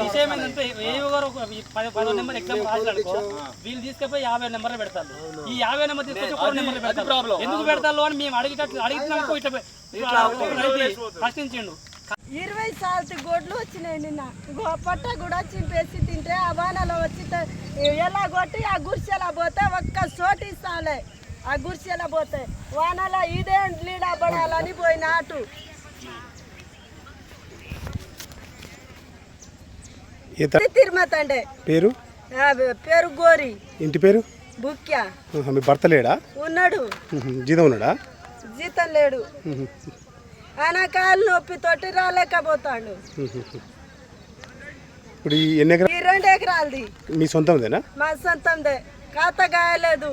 విషయం ఏంటంటే ఏవో గారు పది పదో నెంబర్ ఎగ్జామ్ రాసినాడుకో వీళ్ళు తీసుకుపోయి యాభై నెంబర్లు పెడతారు ఈ యాభై నెంబర్ తీసుకొచ్చి ఒక నెంబర్లు పెడతారు ఎందుకు పెడతారు అని మేము అడిగేటట్లు అడిగినాక ఇట్లా ప్రశ్నించండు ఇరవై సాల్తి గొడ్లు వచ్చినాయి నిన్న. పొట్ట కూడా చింపేసి తింటే ఆ వానలో వచ్చి ఎలా కొట్టి ఆ గుడిసెలా పోతే ఒక్క చోటు ఇస్తాలే ఆ గుడిసెలా పోతే వానలో ఇదే లీడా పడాలని పోయిన అటు. తిరుమత అండే పేరు? పేరు గోరి. ఇంటి పేరు? బుక్య. మీ భర్త లేడా? ఉన్నాడు. జీతం ఉన్నాడా? జీతం లేడు. ఆయన కాలు నొప్పి తోటి రాలేకపోతాడు. ఇప్పుడు ఈ ఎన్ని ఎకరా ఈ రెండు ఎకరాలది. మీ సొంతందేనా? మా సొంతందే. ఖాతా గాయలేదు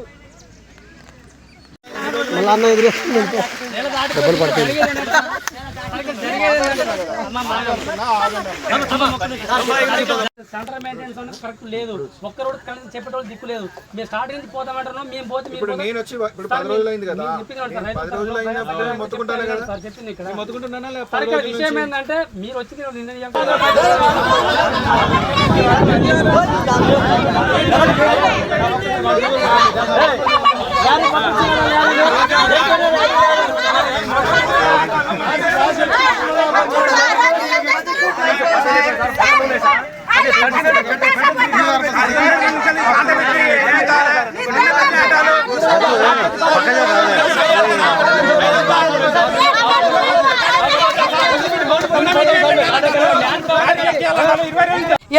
డబ్బులు పడతాయి. సెంటర్ మెయింటెనెన్స్ అనేది కరెక్ట్ లేదు. ఒక్కరు కనీసం చెప్పేటోళ్ళు దిక్కు లేదు. మీరు స్టార్టింగ్ నుంచి పోతామంటున్నాం మేము పోతే మీరు ఇప్పుడు పోతే- నేను వచ్చి ఇప్పుడు పది రోజులు అయింది కదా. నేను చెప్పింది వినండి సార్. పది రోజులు అయినప్పుడు నేను మొత్తుకుంటానే కదా. సార్ చెప్పింది ఇక్కడ. మొత్తుకుంటున్నానా లేదా? సార్ ఇక్కడ విషయం ఏంటంటే మీరు వచ్చి నిర్ణయం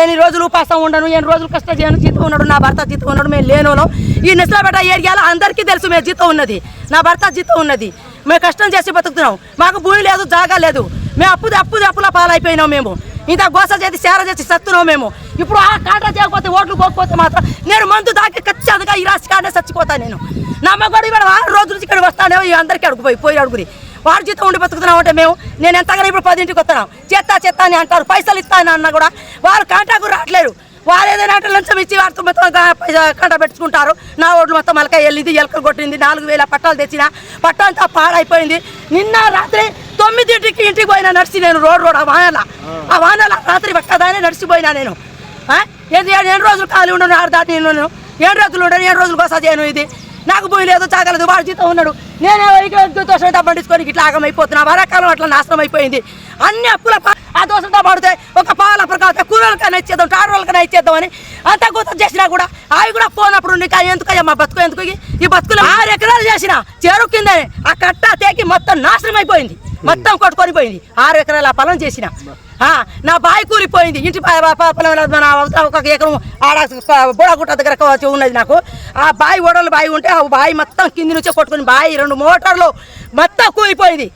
ఎన్ని రోజులు ఉపాసం ఉండను ఎన్ని రోజులు కష్టం చేయను జీతం ఉన్నాడు నా భర్త జీతం ఉన్నాడు మేము లేనోళ్ళం. ఈ నిస్లాపేట ఏరియాలో అందరికీ తెలుసు మేము జీతం ఉన్నది. నా భర్త జీతం ఉన్నది. మేము కష్టం చేసి బతుకుతున్నాం. మాకు భూమి లేదు జాగా లేదు. మేము అప్పు అప్పు అప్పుల పాలైపోయినాం మేము. ఇంత గోస చేసి సేర చేసి సత్తున్నాం మేము. ఇప్పుడు ఆ కాంట చేయకపోతే ఓట్లు పోకపోతే మాత్రం నేను మందు దాకి ఖచ్చితంగా ఈ రాసి కాడే చచ్చిపోతాను నేను. నా మగడు ఇక్కడ ఆరు రోజుల నుంచి ఇక్కడ వస్తానే అందరికీ అడుగుపోయి పోయి అడుగురి. వారి జీతం ఉండి బతుకుతున్నాం అంటే మేము నేను ఎంతగానో ఇప్పుడు పదింటికి వస్తున్నాం. చెత్త చెత్త అని అంటారు. పైసలు ఇస్తాను అన్నా కూడా వాళ్ళు కాంటాకు రావట్లేరు వారు ఏదైనా అంటే లంచం ఇచ్చి వారితో మొత్తం గా- కంట పెట్టుకుంటారు. నా ఓట్లు మొత్తం మలకాయ వెళ్ళింది ఎలకలు కొట్టింది నాలుగు వేల పట్టాలు తెచ్చిన పట్టంతా పాడైపోయింది. నిన్న రాత్రి తొమ్మిదింటికి ఇంటికి పోయినా నడిచి నేను రోడ్ రోడ్ ఆ వానల. ఆ వానల రాత్రి ఒక్కదానే నడిచిపోయినా నేను. ఏడు రోజులు ఖాళీ ఉండను ఆరు దాటి నేను. ఏడు రోజులు ఉండను ఏడు రోజులు కోసం చేయను ఇది. నాకు భూమి లేదు చాగలేదు వాడు జీతం ఉన్నాడు. నేనే దోషంతో పండించుకొని ఇట్లా ఆగమైపోతున్నా. వరకాలం అట్లా నాశనం అయిపోయింది. అన్ని అప్పుల ఆ దోషంతో పడితే ఒక పాల తర్వాత కూరలకైనా ఇచ్చేద్దాం టారులకైనా ఇచ్చేద్దామని అంత కూతం చేసినా కూడా అవి కూడా పోనప్పుడు నీకు ఎందుకయ్యా మా బతుకు ఎందుకు ఈ- బతుకులు ఆరు ఎకరాలు చేసిన చెరువు ఆ కట్ట తేకి మొత్తం నాశనం అయిపోయింది. మొత్తం కొట్టుకొని పోయింది ఆరు ఎకరాల పొలం చేసిన. ఆ, నా బాయి కూలిపోయింది. ఇంటి పొలం ఒక ఎకరం ఆడ బుడగుట్ట దగ్గర ఉన్నది నాకు. ఆ బాయి ఓడలు బాయి ఉంటే ఆ బాయి మొత్తం కింది నుంచే కొట్టుకుని బాయి రెండు మోటార్లు మొత్తం కూలిపోయింది.